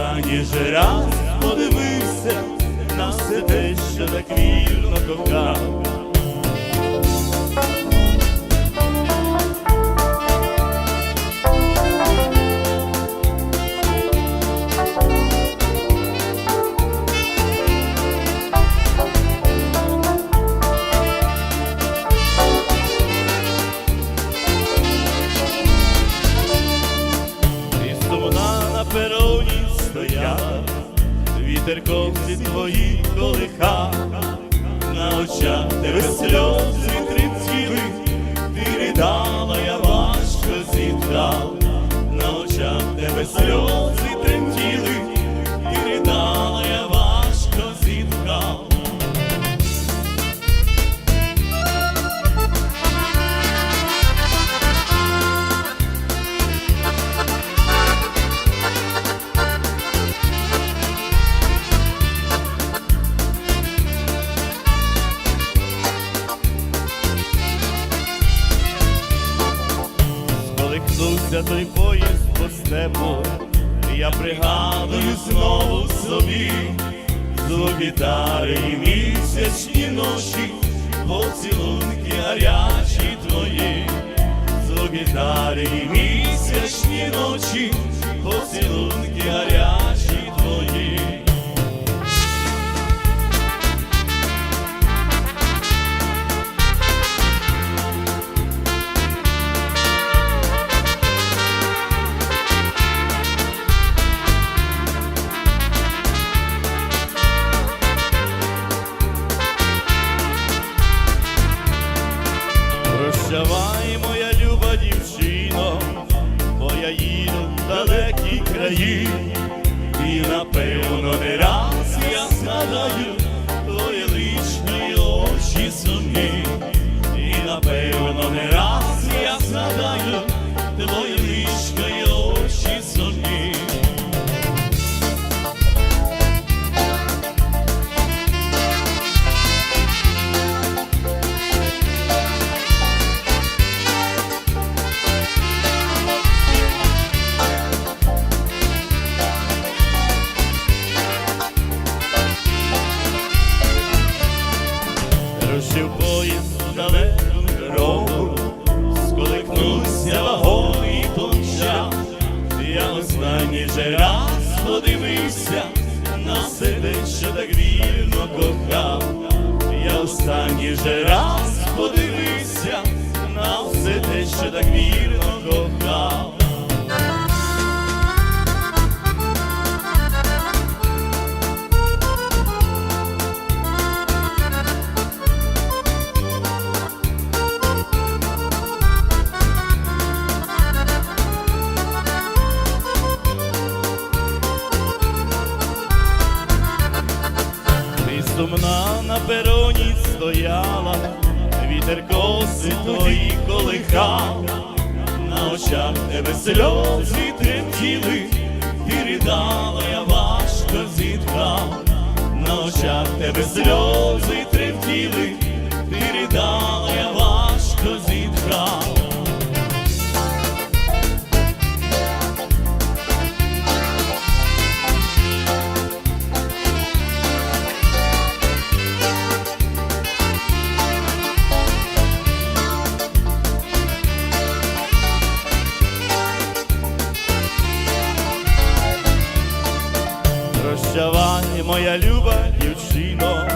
останній же раз подивився на все те, що так вільно кохав. Вітер ковці твої колиха, на очах тебе сльози тремтіли, ти ридала, я важко зітхав, на очах тебе сльози Сколихнувся той поїзд по степу, я пригадую знову собі гітари і місячні ночі, поцілунки гарячі твої, гітари і місячні ночі, поцілунки же раз подивився на себе, що так вільно кохав. Я останній же раз подивився на все те, що так вільно сумна на пероні стояла, вітер коси твої колихав, на очах тебе сльози тремтіли, і ридала, я важко зітхав, на очах тебе сльози тремтіли, ти ридала, Прощавай, моя люба дівчино,